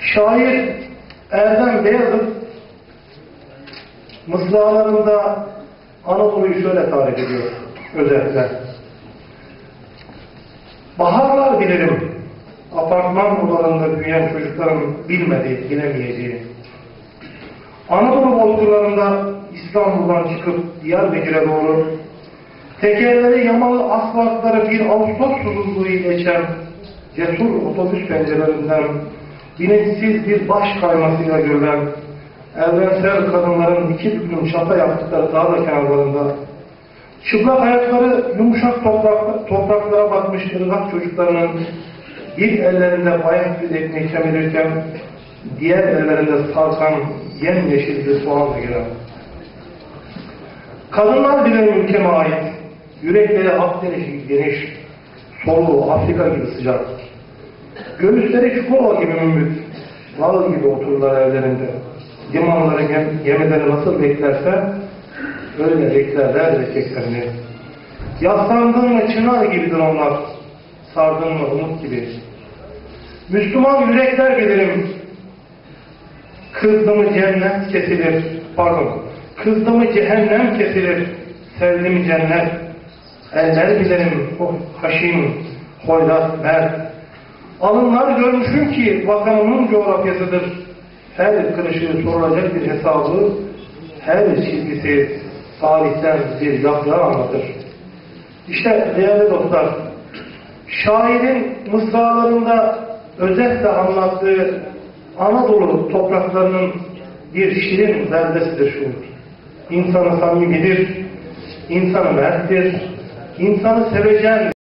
Şair Erdem Beyazıt mısralarında Anadolu'yu şöyle tarif ediyor özetle. Baharlar bilirim, apartman odalarında büyüyen çocukların bilmediği, bilemeyeceği. Anadolu bozkırlarında İstanbul'dan çıkıp Diyarbakır'a doğru tekerleri yamalı asfaltları bir Ağustos susuzluğu geçen cesur otobüs pencerelerinden bilinçsiz bir baş kaymasıyla görülen evrensel kadınların iki büklüm çapa yaptıkları dağ kenarlarında çıplak ayakları yumuşak toprak, topraklara batmış ırgat çocuklarının bir ellerinde bayak bir ekmeği kemirirken diğer ellerinde sarkan yemyeşil bir soğan giren. Kadınlar bile ülkeme ait, yürekleri Akdeniz'i geniş, soluğu Afrika gibi sıcak. Göğüsleri Çukurova gibi mümkün, dağ gibi otururlar evlerinde. Limanları, gem, gemileri nasıl beklerse öyle beklerler erkeklerini. Yaslandığın mı çınar gibidir onlar, sardığın mı umut gibi. Müslüman yürekler bilirim, kızdı mı cennet kesilir, pardon, kızdı mı cehennem kesilir, sevdi mi cennet. Eller bilirim, oh, haşim, hoyrat, mert. Alınlar görmüşüm ki vatanımın coğrafyasıdır. Her kırışı sorulacak bir hesabı, her çizgisi tarihten bir yaprağı anlatır. İşte değerli dostlar, şairin mısralarında özetle anlattığı Anadolu topraklarının bir şirin beldesidir şu. İnsanı samimidir, insanı merttir, insanı sevecen